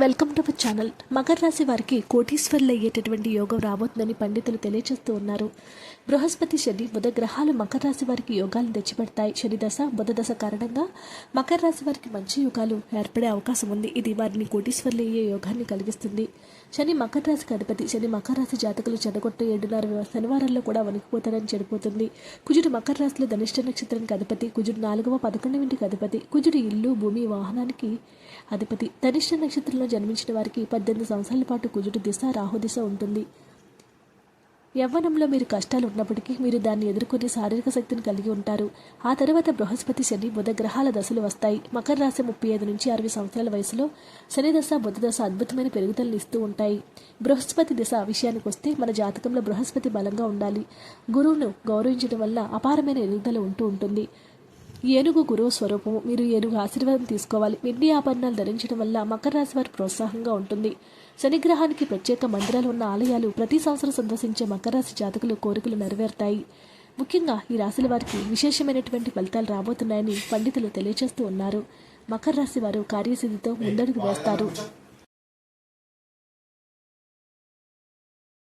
Welcome to our channel. Makar రాశి వారికి కోటీశ్వర్లు అయ్యేటటువంటి యోగం రాబోతుందని పండితులు తెలియజేస్తూ ఉన్నారు. బృహస్పతి శని బుధ గ్రహాలు మకర రాశి వారికి యోగాలను తెచ్చిపెడతాయి. శని దశ బుధ దశ కారణంగా మకర రాశి వారికి మంచి యోగాలు ఏర్పడే అవకాశం ఉంది. ఇది వారిని కోటీశ్వర్లు అయ్యే యోగాన్ని కలిగిస్తుంది. శని మకర రాశికి అధిపతి. శని మకర రాశి జాతకులు చెడగొట్టే ఏడున్నర శనివారాల్లో కూడా వణికిపోతాడని చెడిపోతుంది. కుజుడు మకర రాశిలో ధనిష్ట నక్షత్రానికి అధిపతి. కుజుడు నాలుగవ పదకొండవ ఇంటికి అధిపతి. కుజుడు ఇల్లు భూమి వాహనానికి అధిపతి. ధనిష్ట నక్షత్రంలో జన్మించిన వారికి పద్దెనిమిది సంవత్సరాల పాటు కుజుడు దిశ రాహు దిశ ఉంటుంది. యవ్వనంలో మీరు కష్టాలు ఉన్నప్పటికీ మీరు దాన్ని ఎదుర్కొని శారీరక శక్తిని కలిగి ఉంటారు. ఆ తర్వాత బృహస్పతి శని బుధ గ్రహాల దశలు వస్తాయి. మకర రాశి ముప్పై ఐదు నుంచి అరవై సంవత్సరాల వయసులో శని దశ బుధ దశ అద్భుతమైన పెరుగుదలను ఇస్తూ ఉంటాయి. బృహస్పతి దిశ విషయానికి వస్తే మన జాతకంలో బృహస్పతి బలంగా ఉండాలి. గురువును గౌరవించడం వల్ల అపారమైన ఎదుగుదల ఉంటూ ఉంటుంది. ఏనుగు గురువు స్వరూపము. మీరు ఏనుగు ఆశీర్వాదం తీసుకోవాలి. వెండి ఆభరణాలు ధరించడం వల్ల మకర రాశి వారు ప్రోత్సాహంగా ఉంటుంది. శనిగ్రహానికి ప్రత్యేక మందిరాలు ఉన్న ఆలయాలు ప్రతి సంవత్సరం సందర్శించే మకర రాశి జాతకులు కోరికలు నెరవేరుతాయి. ముఖ్యంగా ఈ రాశుల వారికి విశేషమైనటువంటి ఫలితాలు రాబోతున్నాయని పండితులు తెలియజేస్తూ ఉన్నారు. మకర రాశి వారు కార్యసిద్ధితో ముందడుగు వేస్తారు.